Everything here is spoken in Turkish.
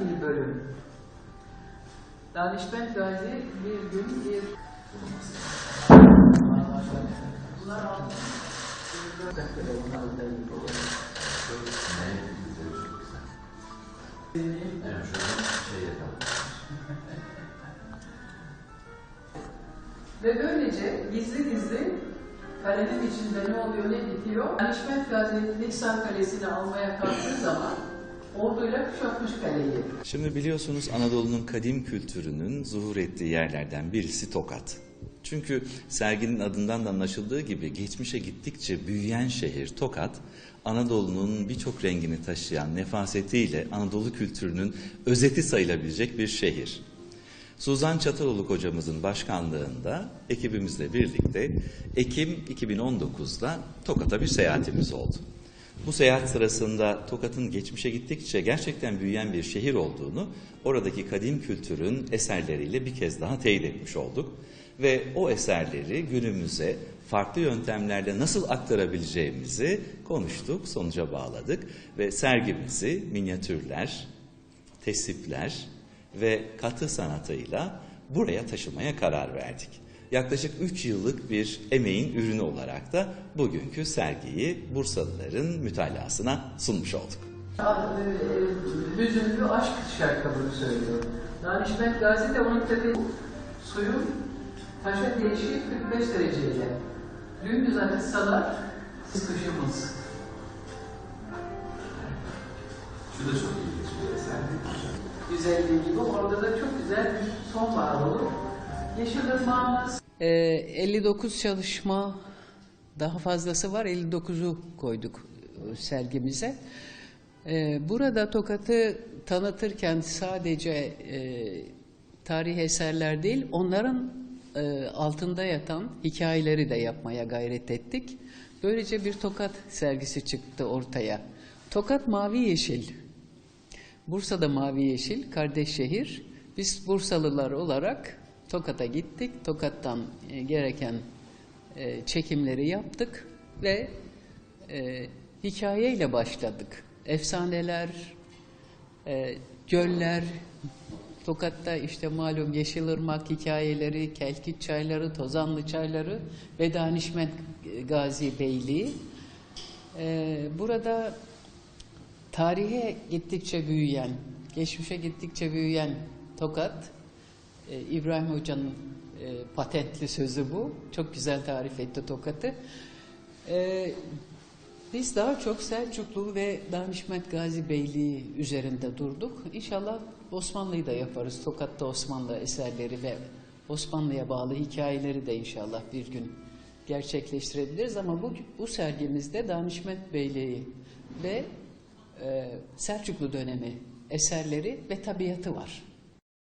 bir bölüm. Danışment Gazi bir gün bir... Bunlar. Ve böylece gizli gizli kalenin içinde ne oluyor ne bitiyor. Danışment Gazi Niksar Kalesi'ni almaya kalktığı zaman Şimdi biliyorsunuz Anadolu'nun kadim kültürünün zuhur ettiği yerlerden birisi Tokat. Çünkü serginin adından da anlaşıldığı gibi geçmişe gittikçe büyüyen şehir Tokat, Anadolu'nun birçok rengini taşıyan nefasetiyle Anadolu kültürünün özeti sayılabilecek bir şehir. Suzan Çataloğlu hocamızın başkanlığında ekibimizle birlikte Ekim 2019'da Tokat'a bir seyahatimiz oldu. Bu seyahat sırasında Tokat'ın geçmişe gittikçe gerçekten büyüyen bir şehir olduğunu oradaki kadim kültürün eserleriyle bir kez daha teyit etmiş olduk. Ve o eserleri günümüze farklı yöntemlerle nasıl aktarabileceğimizi konuştuk, sonuca bağladık ve sergimizi minyatürler, tesipler ve katı sanatıyla buraya taşımaya karar verdik. Yaklaşık 3 yıllık bir emeğin ürünü olarak da bugünkü sergiyi Bursalıların mütalasına sunmuş olduk. Hüzünlü aşk şarkısını söylüyor. Danışment Gazi de onun tabi suyun taşa değişi 45 dereceyle. Dümdüz akıtsalar kışımız. Şu da çok ilginç bir eser değil mi hocam? Güzelliği gibi orada da çok güzel bir sonbahar olur. Yeşilırmağımız. Ee, 59 çalışma daha fazlası var. 59'u koyduk e, sergimize. Ee, burada Tokat'ı tanıtırken sadece e, tarih eserler değil, onların e, altında yatan hikayeleri de yapmaya gayret ettik. Böylece bir Tokat sergisi çıktı ortaya. Tokat mavi yeşil. Bursa'da mavi yeşil, kardeş şehir. Biz Bursalılar olarak Tokat'a gittik. Tokat'tan e, gereken e, çekimleri yaptık ve e, hikayeyle başladık. Efsaneler, göller, Tokat'ta işte malum Yeşilırmak hikayeleri, Kelkit çayları, Tozanlı çayları ve Danişment Gazi Beyliği. Burada tarihe gittikçe büyüyen, geçmişe gittikçe büyüyen Tokat, e, İbrahim Hoca'nın e, patentli sözü bu. Çok güzel tarif etti Tokat'ı. E, biz daha çok Selçuklu ve Danişment Gazi Beyliği üzerinde durduk. İnşallah Osmanlı'yı da yaparız. Tokat'ta Osmanlı eserleri ve Osmanlı'ya bağlı hikayeleri de inşallah bir gün gerçekleştirebiliriz. Ama bu, bu sergimizde Danişment Beyliği ve e, Selçuklu dönemi eserleri ve tabiatı var.